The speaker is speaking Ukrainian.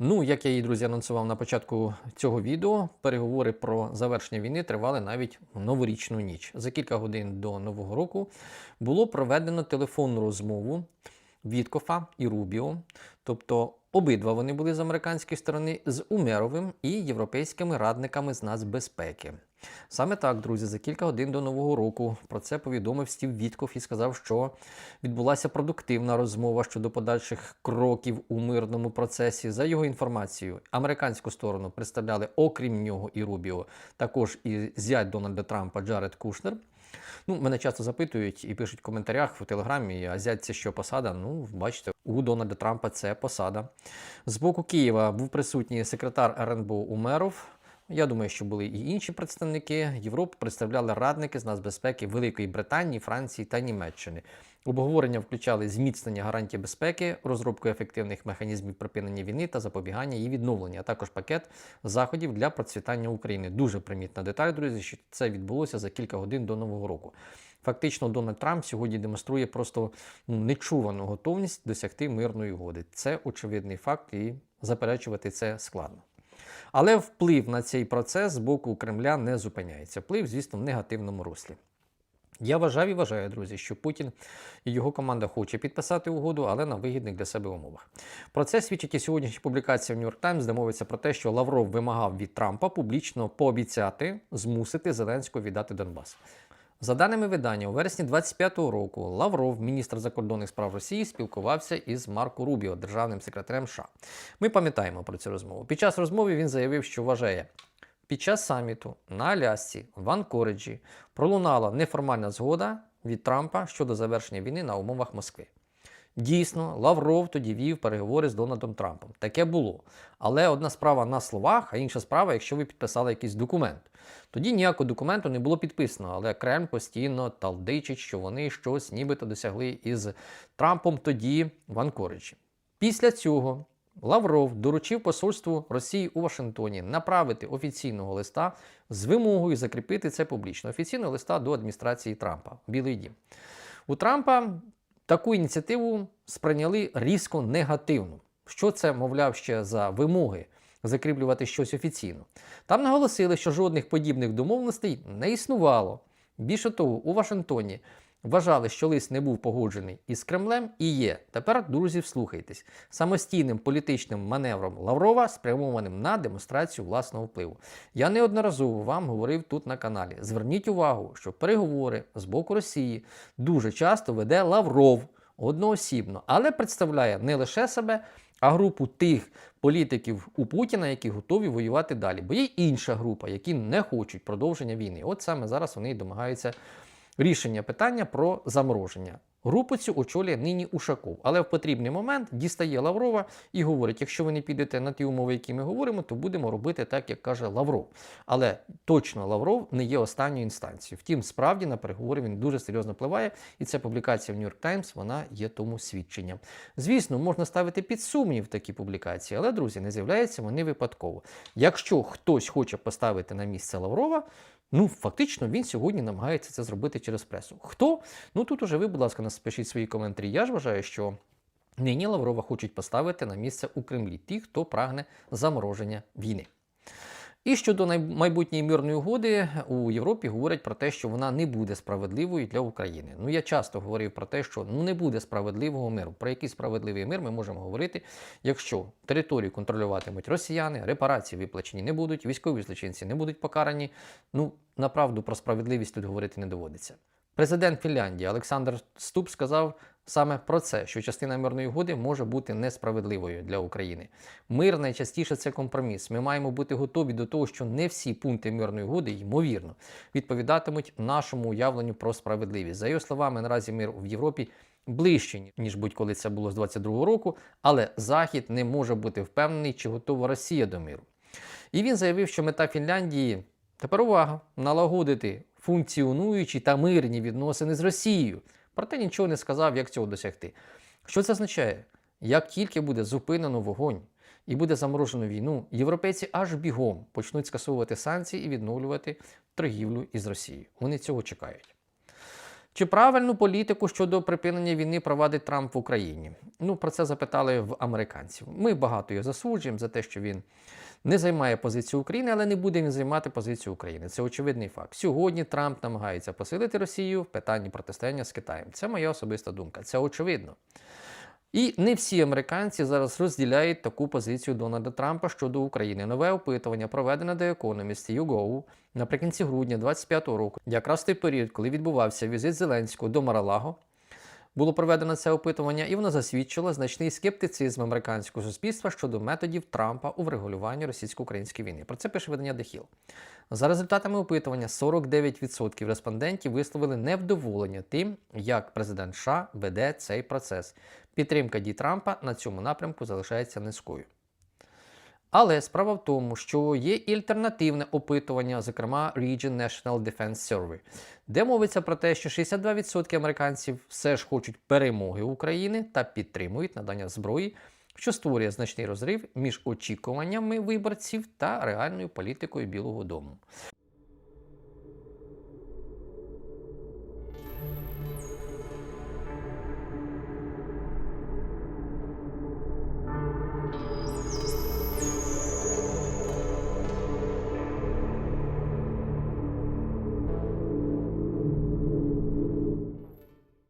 Ну, як я її, друзі, анонсував на початку цього відео, переговори про завершення війни тривали навіть новорічну ніч. За кілька годин до Нового року було проведено телефонну розмову Віткофа і Рубіо. Тобто обидва вони були з американської сторони з Умеровим і європейськими радниками з нацбезпеки. Саме так, друзі, за кілька годин до Нового року про це повідомив Стів Вітков і сказав, що відбулася продуктивна розмова щодо подальших кроків у мирному процесі. За його інформацією, американську сторону представляли, окрім нього і Рубіо, також і зять Дональда Трампа Джаред Кушнер. Ну, мене часто запитують і пишуть в коментарях в телеграмі, а зять це що посада? Ну, бачите, у Дональда Трампа це посада. З боку Києва був присутній секретар РНБО Умеров. Я думаю, що були і інші представники Європи, представляли радники з нацбезпеки Великої Британії, Франції та Німеччини. Обговорення включали зміцнення гарантій безпеки, розробку ефективних механізмів припинення війни та запобігання її відновлення, а також пакет заходів для процвітання України. Дуже примітна деталь, друзі, що це відбулося за кілька годин до нового року. Фактично, Дональд Трамп сьогодні демонструє просто ну, нечувану готовність досягти мирної угоди. Це очевидний факт, і заперечувати це складно. Але вплив на цей процес з боку Кремля не зупиняється. Вплив, звісно, в негативному руслі. Я вважав і вважаю, друзі, що Путін і його команда хоче підписати угоду, але на вигідних для себе умовах. Про це свідчить і сьогоднішня публікація в York Times, де мовиться про те, що Лавров вимагав від Трампа публічно пообіцяти змусити Зеленського віддати Донбас. За даними видання, у вересні 25-го року Лавров, міністр закордонних справ Росії, спілкувався із Марко Рубіо, державним секретарем США. Ми пам'ятаємо про цю розмову. Під час розмови він заявив, що вважає, під час саміту на Алясці в Анкориджі пролунала неформальна згода від Трампа щодо завершення війни на умовах Москви. Дійсно, Лавров тоді вів переговори з Дональдом Трампом. Таке було. Але одна справа на словах, а інша справа, якщо ви підписали якийсь документ. Тоді ніякого документу не було підписано, але Кремль постійно талдичить, що вони щось нібито досягли із Трампом тоді в Анкориджі. Після цього Лавров доручив посольству Росії у Вашингтоні направити офіційного листа з вимогою закріпити це публічно. Офіційного листа до адміністрації Трампа, Білий Дім. У Трампа таку ініціативу сприйняли різко негативно. Що це, мовляв, ще за вимоги закріплювати щось офіційно? Там наголосили, що жодних подібних домовленостей не існувало. Більше того, у Вашингтоні вважали, що лист не був погоджений із Кремлем і є. Тепер, друзі, вслухайтесь, самостійним політичним маневром Лаврова, спрямованим на демонстрацію власного впливу. Я неодноразово вам говорив тут на каналі. Зверніть увагу, що переговори з боку Росії дуже часто веде Лавров одноосібно, але представляє не лише себе, а групу тих політиків у Путіна, які готові воювати далі. Бо є інша група, які не хочуть продовження війни. От саме зараз вони й домагаються рішення питання про замороження. Групу цю очолює нині Ушаков, але в потрібний момент дістає Лаврова і говорить: якщо ви не підете на ті умови, які ми говоримо, то будемо робити так, як каже Лавров. Але точно Лавров не є останньою інстанцією. Втім, справді на переговори він дуже серйозно впливає, і ця публікація в York Times, вона є тому свідченням. Звісно, можна ставити під сумнів такі публікації, але друзі, не з'являються вони випадково. Якщо хтось хоче поставити на місце Лаврова. Ну, фактично, він сьогодні намагається це зробити через пресу. Хто? Ну тут уже ви, будь ласка, напишіть свої коментарі. Я ж вважаю, що нині Лаврова хочуть поставити на місце у Кремлі ті, хто прагне замороження війни. І щодо майбутньої мирної угоди у Європі говорять про те, що вона не буде справедливою для України. Ну я часто говорив про те, що ну не буде справедливого миру. Про який справедливий мир ми можемо говорити, якщо територію контролюватимуть росіяни, репарації виплачені не будуть, військові злочинці не будуть покарані. Ну направду про справедливість тут говорити не доводиться. Президент Фінляндії Олександр Ступ сказав саме про це, що частина мирної угоди може бути несправедливою для України. Мир найчастіше це компроміс. Ми маємо бути готові до того, що не всі пункти мирної угоди, ймовірно, відповідатимуть нашому уявленню про справедливість. За його словами, наразі мир в Європі. Ближче, ніж будь-коли це було з 22-го року, але Захід не може бути впевнений, чи готова Росія до миру. І він заявив, що мета Фінляндії тепер увага налагодити функціонуючі та мирні відносини з Росією. Проте нічого не сказав, як цього досягти. Що це означає? Як тільки буде зупинено вогонь і буде заморожено війну, європейці аж бігом почнуть скасовувати санкції і відновлювати торгівлю із Росією. Вони цього чекають. Чи правильну політику щодо припинення війни провадить Трамп в Україні? Ну, про це запитали в американців. Ми багато його засуджуємо за те, що він не займає позицію України, але не буде він займати позицію України. Це очевидний факт. Сьогодні Трамп намагається посилити Росію в питанні протистояння з Китаєм. Це моя особиста думка. Це очевидно. І не всі американці зараз розділяють таку позицію Дональда Трампа щодо України. Нове опитування, проведене до Economist YouGo наприкінці грудня 2025 року, якраз в той період, коли відбувався візит Зеленського до Маралаго, було проведено це опитування, і воно засвідчило значний скептицизм американського суспільства щодо методів Трампа у врегулюванні російсько-української війни. Про це пише видання The Hill. За результатами опитування, 49% респондентів висловили невдоволення тим, як президент США веде цей процес. Підтримка дій Трампа на цьому напрямку залишається низькою. Але справа в тому, що є і альтернативне опитування, зокрема Region National Defense Survey, де мовиться про те, що 62% американців все ж хочуть перемоги України та підтримують надання зброї, що створює значний розрив між очікуваннями виборців та реальною політикою Білого Дому.